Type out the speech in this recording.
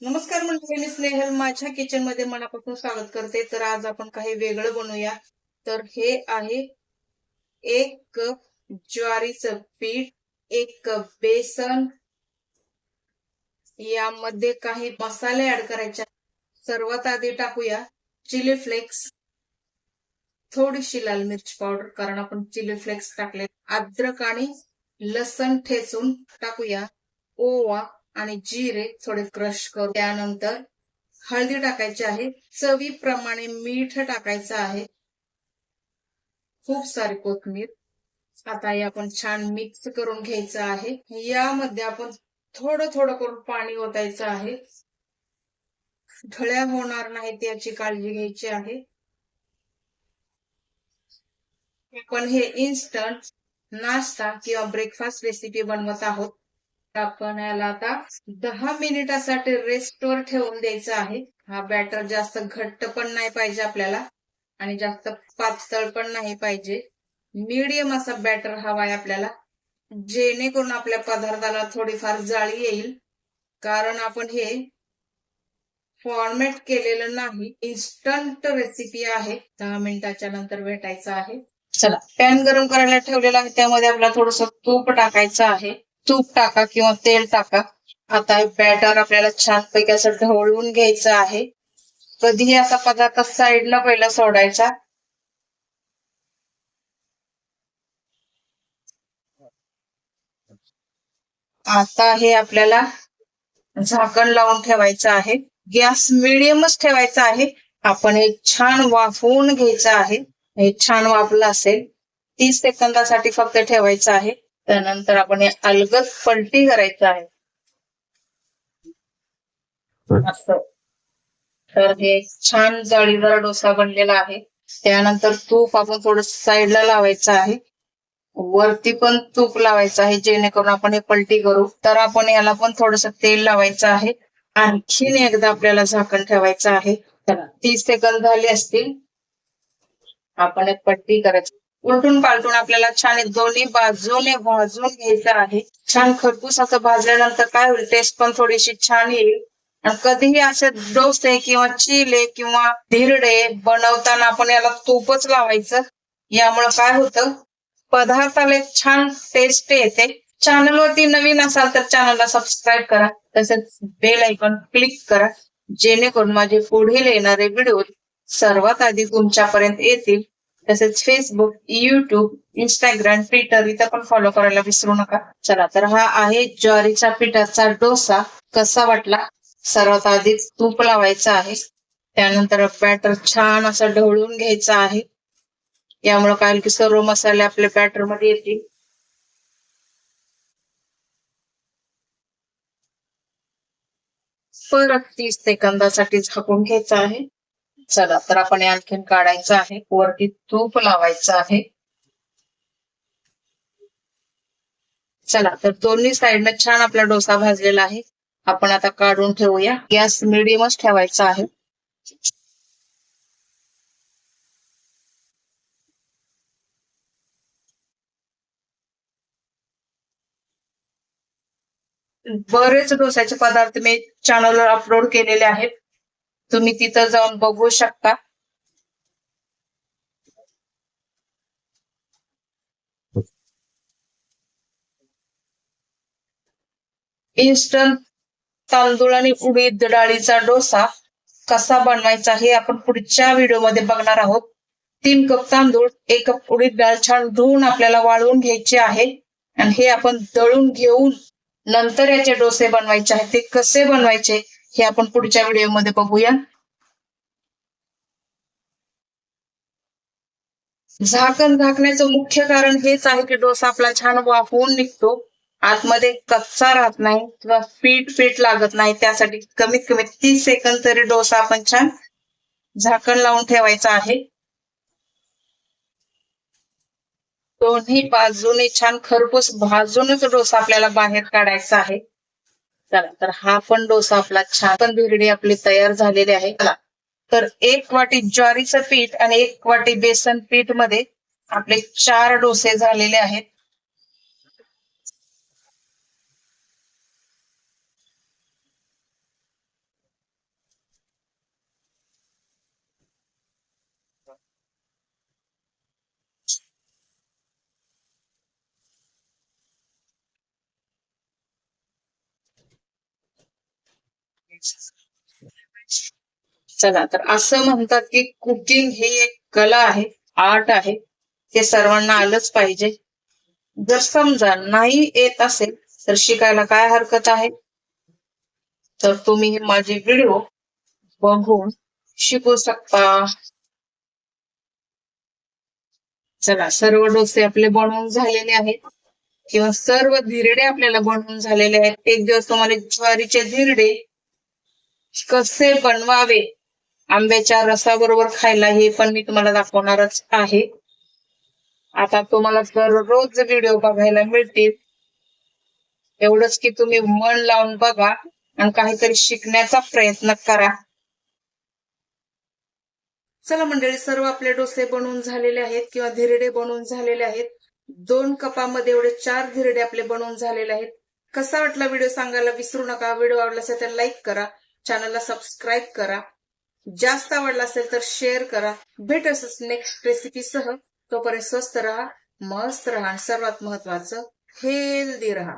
नमस्कार मंडळी मी स्नेहल. माझ्या किचनमध्ये मनापासून स्वागत करते. तर आज आपण काही वेगळं बनवूया. तर हे आहे एक कप ज्वारीचं पीठ एक कप बेसन. यामध्ये काही मसाले ऍड करायचे सर्वात आधी टाकूया चिली फ्लेक्स. थोडीशी लाल मिरची पावडर कारण आपण चिली फ्लेक्स टाकले. अद्रक आणि लसण ठेचून टाकूया. ओवा. आणि जिरे थोडे क्रश करू त्यानंतर हळदी टाकायची आहे. चवीप्रमाणे मीठ टाकायचं आहे. खूप सारी कोथमीर. आता हे आपण छान मिक्स करून घ्यायचं आहे. यामध्ये आपण थोडं थोडं करून पाणी ओतायचं आहे. ढळ्या होणार नाहीत याची काळजी घ्यायची आहे. आपण हे इन्स्टंट नाश्ता किंवा ब्रेकफास्ट रेसिपी बनवत आहोत. आपण याला आता दहा मिनिटासाठी रेस्टवर ठेवून द्यायचा आहे. हा बॅटर जास्त घट्ट पण नाही पाहिजे आपल्याला आणि जास्त पातळ पण नाही पाहिजे. मीडियम असा बॅटर हवाय आपल्याला. जेणेकरून आपल्या पदार्थाला थोडीफार जाळी येईल. कारण आपण हे फॉर्मेट केलेलं नाही. इन्स्टंट रेसिपी आहे. दहा मिनिटाच्या नंतर भेटायचं आहे. चला. पॅन गरम करायला ठेवलेला आहे. त्यामध्ये आपल्याला थोडस तूप टाकायचं आहे. तूप टाका किंवा तेल टाका. आता बॅटर आपल्याला छानपैकी असं ढवळून घ्यायचं आहे. कधीही असा पदार्थ साईडला पहिला सोडायचा. आता हे आपल्याला झाकण लावून ठेवायचं आहे. गॅस मिडियमच ठेवायचा आहे. आपण हे छान वाफवून घ्यायचं आहे. हे छान वाफलं असेल तीस सेकंदासाठी फक्त ठेवायचं आहे. त्यानंतर आपण हे अलगद पलटी करायचं आहे. असं. तर हे छान जाळीदार डोसा बनलेला आहे. त्यानंतर तूप आपण थोडं साईडला लावायचं आहे. वरती पण तूप लावायचं आहे जेणेकरून आपण हे पलटी करू. तर आपण याला पण थोडस तेल लावायचं आहे. आणखीन एकदा आपल्याला झाकण ठेवायचं आहे. तीस सेकंद झाले असतील. आपण एक पट्टी करायची. उलटून पालटून आपल्याला छान दोन्ही बाजूने भाजून घ्यायचं आहे. छान खरपूस असं भाजल्यानंतर काय होईल टेस्ट पण थोडीशी छान येईल. आणि कधीही असे डोसे किंवा चिले किंवा धिरडे बनवताना आपण याला तूपच लावायचं. यामुळे काय होतं पदार्थाला एक छान टेस्ट येते. चॅनलवरती नवीन असाल तर चॅनलला सबस्क्राईब करा तसेच बेल आयकॉन क्लिक करा जेणेकरून माझे पुढील येणारे व्हिडिओ सर्वात आधी तुमच्यापर्यंत येतील. तसेच फेसबुक युट्यूब इंस्टाग्राम ट्विटर इथं पण फॉलो करायला विसरू नका. चला तर हा आहे ज्वारीच्या पिठाचा डोसा. कसा वाटला? सर्वात आधी तूप लावायचं आहे. त्यानंतर बॅटर छान असं ढवळून घ्यायचं आहे. यामुळे काय की सर्व मसाले आपल्या बॅटरमध्ये येतील. परत तीस सेकंदासाठी झाकून घ्यायचं आहे. चला तर आपण हे आणखीन काढायचं आहे. वरती तूप लावायचं आहे. चला तर दोन्ही साईडनं छान आपला डोसा भाजलेला आहे. आपण आता काढून ठेवूया. गॅस मिडियमच ठेवायचा आहे. बरेच डोसाचे पदार्थ मी चॅनलवर अपलोड केलेले आहेत. तुम्ही तिथं जाऊन बघू शकता. इन्स्टंट तांदूळ आणि उडीद डाळीचा डोसा कसा बनवायचा हे आपण पुढच्या व्हिडिओमध्ये बघणार आहोत. तीन कप तांदूळ एक कप उडीद डाळ छान धुवून आपल्याला वाळवून घ्यायचे आहे. आणि हे आपण दळून घेऊन नंतर याचे डोसे बनवायचे आहेत. ते कसे बनवायचे हे आपण पुढच्या व्हिडिओमध्ये बघूया. झाकण झाकण्याचं मुख्य कारण हेच आहे की डोसा आपला छान वाफवून निघतो. आतमध्ये कच्चा राहत नाही किंवा पीठ पीठ लागत नाही. त्यासाठी कमीत कमी तीस सेकंद तरी डोसा आपण छान झाकण लावून ठेवायचा आहे. दोन्ही बाजूने छान खरपूस भाजूनच डोसा आपल्याला बाहेर काढायचा आहे. चला तर हा पण डोसा आपला छान. पण धिरडी आपली तयार झालेली आहे. चला तर एक वाटी ज्वारीचं पीठ आणि एक वाटी बेसन पीठमध्ये आपले चार डोसे झालेले आहेत. चला तर असं म्हणतात की कुकिंग ही एक कला आहे आर्ट आहे. ते सर्वांना आलंच पाहिजे. जर समजा नाही येत असेल तर शिकायला काय हरकत आहे? तर तुम्ही हे माझे व्हिडिओ बघून शिकू शकता. चला सर्व डोसे आपले बनवून झालेले आहेत. किंवा सर्व धिरडे आपल्याला बनवून झालेले आहेत. एक दिवस तुम्हाला ज्वारीचे धिरडे कसे बनवावे? आंब्याच्या रसाबरोबर खायला हे पण मी तुम्हाला दाखवणारच आहे. आता तुम्हाला दररोज व्हिडिओ बघायला मिळतील. एवढंच की तुम्ही मन लावून बघा आणि काहीतरी शिकण्याचा प्रयत्न करा. चला मंडळी सर्व आपले डोसे बनवून झालेले आहेत किंवा धिरडे बनवून झालेले आहेत. दोन कपामध्ये एवढे चार धिरडे आपले बनवून झालेले आहेत. कसा वाटला व्हिडिओ सांगायला विसरू नका. व्हिडिओ आवडला असेल तर लाईक करा. चॅनलला सबस्क्राईब करा. जास्त आवडला असेल तर शेअर करा. भेट असच नेक्स्ट रेसिपीसह तोपर्यंत स्वस्त राहा मस्त राहा सर्वात महत्वाचं हेल्दी राहा.